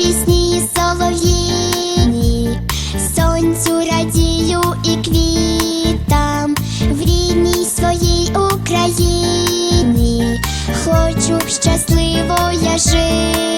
пісні солов'їні, сонцю радію і квітам в рідній своїй Україні, хочу б щасливо я жити.